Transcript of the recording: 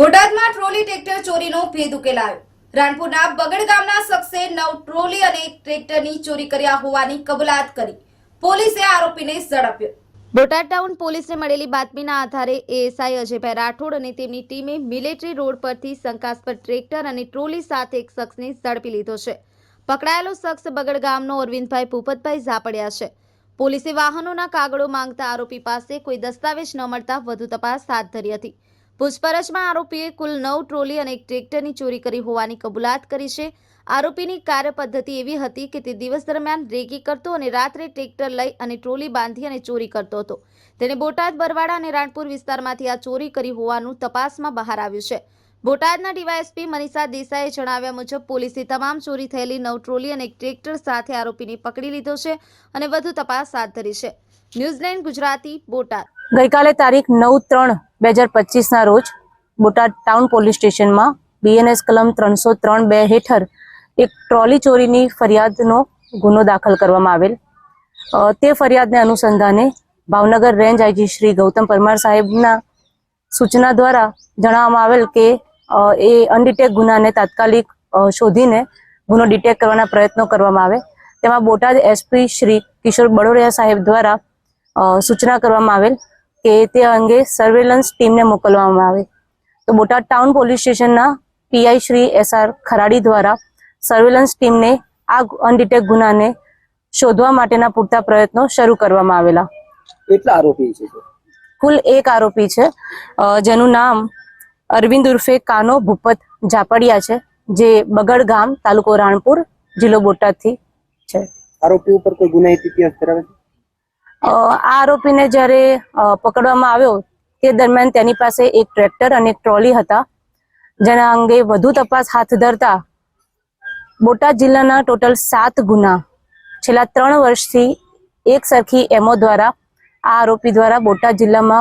બોટાદમાં trolley tractor ચોરીનો ભેદ ઉકેલાયો. રાણપુરના બગડ ગામના શખ્સે નવ ટ્રોલી અને ટ્રેક્ટરની ચોરી કર્યા હોવાની કબૂલાત કરી પોલીસે આરોપીને ઝડપ્યો. બોટાદ ટાઉન પોલીસને મળેલી બાતમીના આધારે એએસઆઈ અજયભાઈ રાઠોડ અને તેમની ટીમે મિલિટરી રોડ પરથી શંકાસ્પદ ટ્રેક્ટર અને ટ્રોલી સાથે એક શખ્સને ઝડપી લીધો છે. પકડાયેલો શખ્સ બગડ ગામનો અરવિંદભાઈ ભૂપતભાઈ ઝાપડિયા છે. પોલીસે વાહનોના કાગળો માંગતા આરોપી પાસે કોઈ દસ્તાવેજ ન મળતા વધુ તપાસ હાથ ધરી હતી. પૂછપરછમાં આરોપીએ કુલ નવ ટ્રોલી અને એક ટ્રેક્ટરની ચોરી કરી હોવાની કબૂલાત કરી છે. આરોપીની કાર્યપદ્ધતિ એવી હતી કે તે દિવસ દરમિયાન રેકી કરતો અને રાત્રે ટ્રેક્ટર લઈ અને ટ્રોલી બાંધી અને ચોરી કરતો હતો. તેણે બોટાદ, બરવાડા અને રાણપુર વિસ્તારમાંથી આ ચોરી કરી હોવાનું તપાસમાં બહાર આવ્યું છે. બોટાદના ડીવાયએસપી મનીષા દેસાઈએ જણાવ્યા મુજબ, પોલીસે તમામ ચોરી થયેલી નવ ટ્રોલી અને એક ટ્રેક્ટર સાથે આરોપીને પકડી લીધો છે અને વધુ તપાસ હાથ ધરી છે. New Zealand Gujarati Botad. ગઈકાલે તારીખ નવ ત્રણ બે હજાર પચીસના રોજ બોટાદ ટાઉન પોલીસ સ્ટેશનમાં બીએનએસ કલમ ત્રણસો ત્રણ બે હેઠળ એક ટ્રોલી ચોરીની ફરિયાદનો ગુનો દાખલ કરવામાં આવેલ. તે ફરિયાદને અનુસંધાને ભાવનગર રેન્જ આઈજી શ્રી ગૌતમ પરમાર સાહેબના સૂચના દ્વારા જણાવવામાં આવેલ કે એ અનડિટેક ગુનાને તાત્કાલિક શોધીને ગુનો ડિટેક્ટ કરવાના પ્રયત્નો કરવામાં આવે. તેમાં બોટાદ એસપી શ્રી કિશોર બડોરિયા સાહેબ દ્વારા સૂચના કરવામાં આવેલ કે તે અંગે સર્વેલન્સ ટીમને મોકલવામાં આવે. તો બોટાદ ટાઉન પોલીસ સ્ટેશનના PI Shri S R Kharadi દ્વારા સર્વેલન્સ ટીમને આ અનડિટેક ગુનાને શોધવા માટેના પૂરતા પ્રયત્નો શરૂ કરવામાં આવેલા. કેટલા આરોપી છે કુલ એક આરોપી છે જેનું નામ અરવિંદ ઉર્ફે કાનો ભૂપત ઝાપડિયા છે જે બગડ ગામ તાલુકો રાણપુર જિલ્લો બોટાદથી છે. આરોપી ઉપર કોઈ ગુનાહિત ઇતિહાસ ધરાવે છે? આ આરોપીને જ્યારે પકડવામાં આવ્યો, તે દરમિયાન તેની પાસે એક ટ્રેક્ટર અને એક ટ્રોલી હતા, જેના અંગે વધુ તપાસ હાથ ધરતા બોટાદ જિલ્લાના ટોટલ સાત ગુના, છેલ્લા ત્રણ વર્ષથી એક સરખી એમઓ દ્વારા આ આરોપી દ્વારા બોટાદ જિલ્લામાં